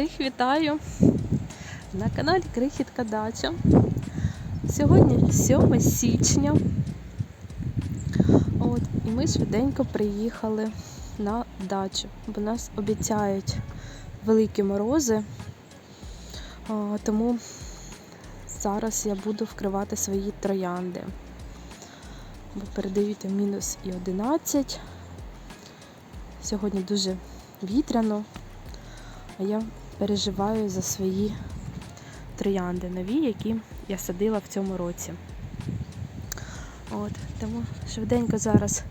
Всіх вітаю на каналі Крихітка Дача. Сьогодні 7 січня. От, і ми швиденько приїхали на дачу, бо нас обіцяють великі морози. Тому зараз я буду вкривати свої троянди. Бо передають мінус і 11. Сьогодні дуже вітряно, а я переживаю за свої троянди нові, які я садила в цьому році. От, тому швиденько зараз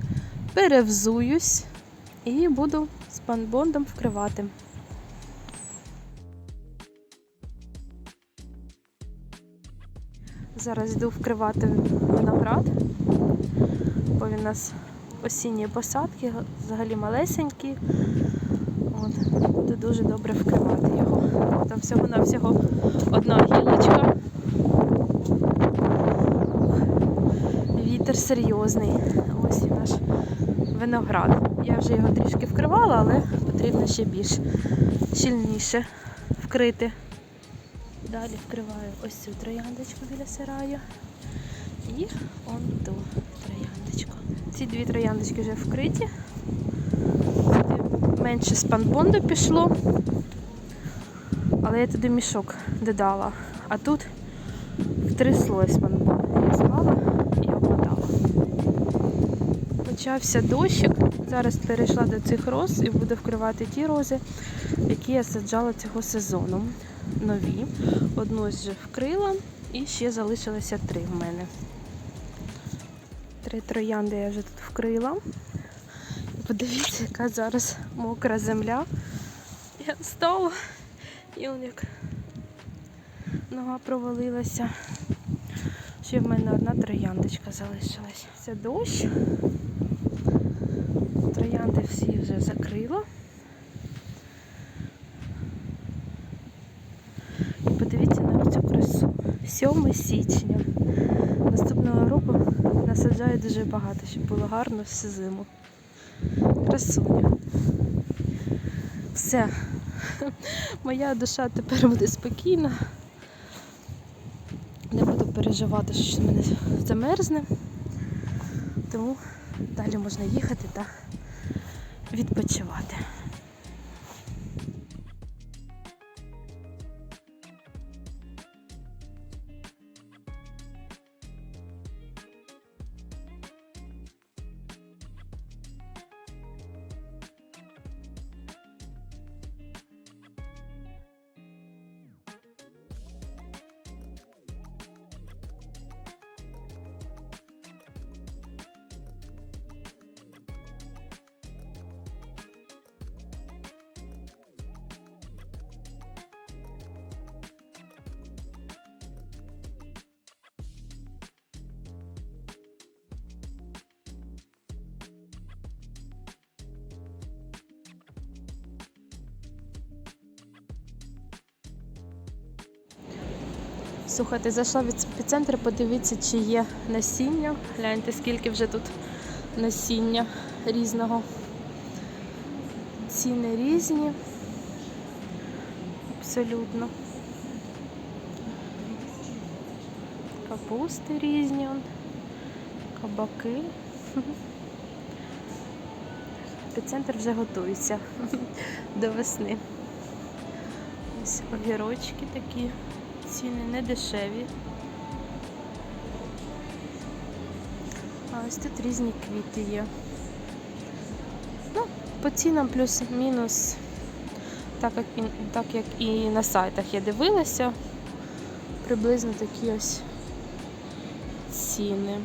перевзуюсь і буду з панбондом вкривати. Зараз йду вкривати виноград, бо він у нас осінні посадки, взагалі малесенькі. От, буду дуже добре вкривати його. Там всього-навсього одна гілочка. Вітер серйозний. Ось і наш виноград. Я вже його трішки вкривала, але потрібно ще більш щільніше вкрити. Далі вкриваю ось цю трояндочку біля сараю. І он ту трояндочку. Ці дві трояндочки вже вкриті. Менше спанбонду пішло, але я туди мішок додала. А тут в три слої спанбонду. Я склала і обмотала. Почався дощик. Зараз перейшла до цих роз і буду вкривати ті рози, які я саджала цього сезону. Нові. Одну вже вкрила і ще залишилося три в мене. Три троянди я вже тут вкрила. Подивіться, яка зараз мокра земля. Я стала і он як нога провалилася. Ще в мене одна трояндочка залишилась. Це дощ. Троянди всі вже закрила. І подивіться на цю красу. 7 січня. Наступного року насаджаю дуже багато, щоб було гарно всю зиму. Красуня. Все. Моя душа тепер буде спокійна. Не буду переживати, що мене замерзне. Тому далі можна їхати та відпочивати. Слухайте, зайшла в епіцентр, подивіться, чи є насіння. Гляньте, скільки вже тут насіння різного. Ціни різні. Абсолютно. Капусти різні. Кабаки. Епіцентр вже готується до весни. Ось огірочки такі. Ціни не дешеві. А ось тут різні квіти є. Ну, по цінам плюс-мінус, так як, і- так як і на сайтах я дивилася, приблизно такі ось ціни.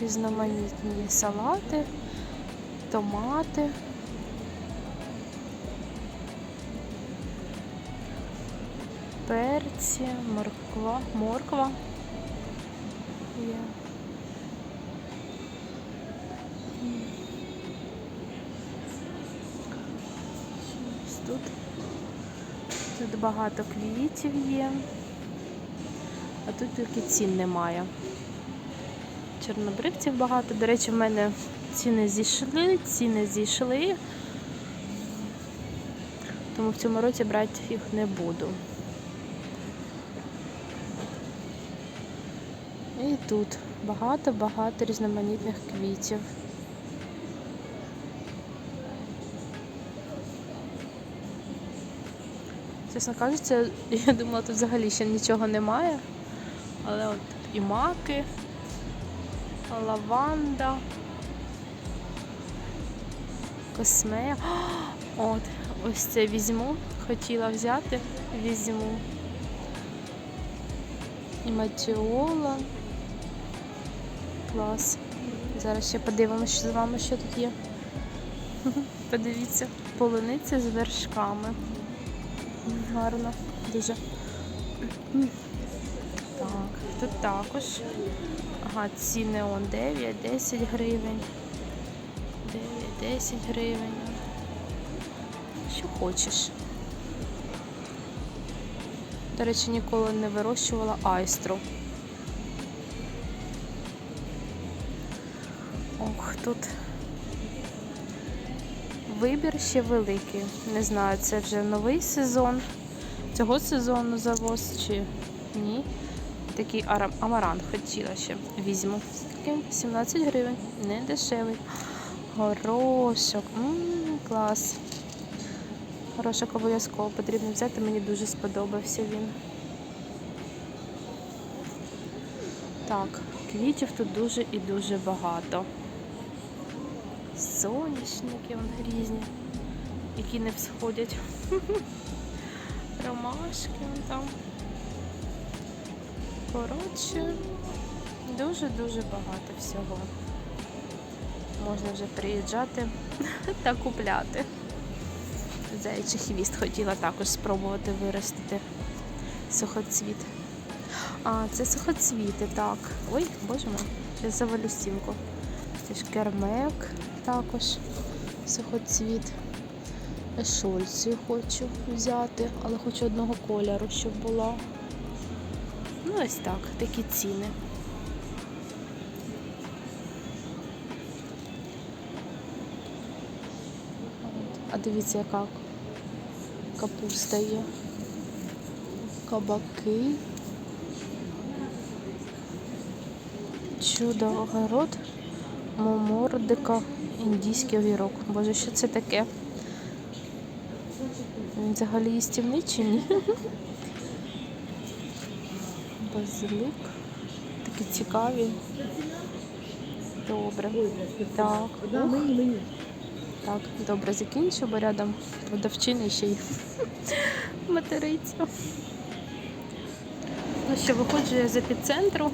Різноманітні салати, томати. Перці, морква, морква. Тут, тут багато квітів є, а тут тільки цін немає. Чорнобривців багато. До речі, в мене Ціни зійшли, ціни зійшли. Тому в цьому році брати їх не буду. Тут багато-багато різноманітних квітів. Чесно кажучи, я думала, тут взагалі ще нічого немає. Але от і маки, лаванда, космея. От, ось це візьму. Хотіла взяти, візьму. І матіола. Клас. Зараз ще подивимося з вами, що тут є. Подивіться, полуниця з вершками. Гарно, дуже. Так, тут також. Ага, ціни он 9, 10 гривень. 9, 10 гривень. Що хочеш. До речі, ніколи не вирощувала айстру. Ох, тут вибір ще великий. Не знаю, це вже новий сезон цього сезону завоз чи ні. Такий амарант хотіла ще. Візьму. Скільки? 17 гривень. Не дешевий. Горошок. М, клас. Горошок обов'язково потрібно взяти. Мені дуже сподобався він. Так, квітів тут дуже і дуже багато. Соняшники різні, які не всходять. Ромашки вон там. Коротше, дуже-дуже багато всього. Можна вже приїжджати та купляти. Заячий хвіст хотіла також спробувати виростити сухоцвіт. А, це сухоцвіти, так. Ой, боже мой, я завалю стінку. Це ж кермек також сухоцвіт. Шольцю хочу взяти, але хочу одного кольору, щоб була. Ну, ось так, такі ціни. А дивіться, яка капуста є. Кабаки. Чудо огород. Момордика. Індійський огірок. Боже, що це таке? Він взагалі їстівний чи ні? Базилик. Такі цікаві. Добре. Так. Так, добре, закінчу, бо рядом продавчини ще й материться. Ну що, виходжу я з епіцентру.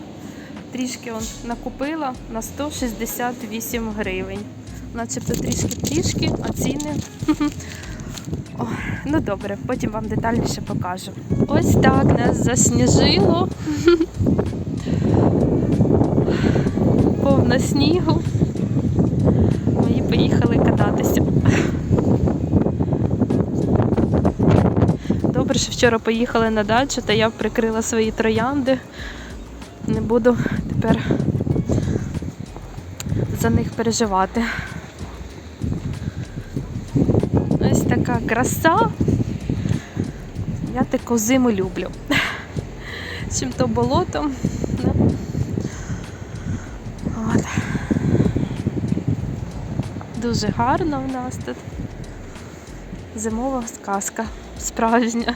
Трішки он накупила на 168 гривень. Начебто трішки-трішки, а ціни. О, ну добре, потім вам детальніше покажу. Ось так нас засніжило. Повно снігу. Ми поїхали кататися. Добре, що вчора поїхали на дачу, та я прикрила свої троянди. Не буду тепер за них переживати. Ось така краса. Я таку зиму люблю. Чим то болотом. От. Дуже гарно в нас тут. Зимова сказка справжня.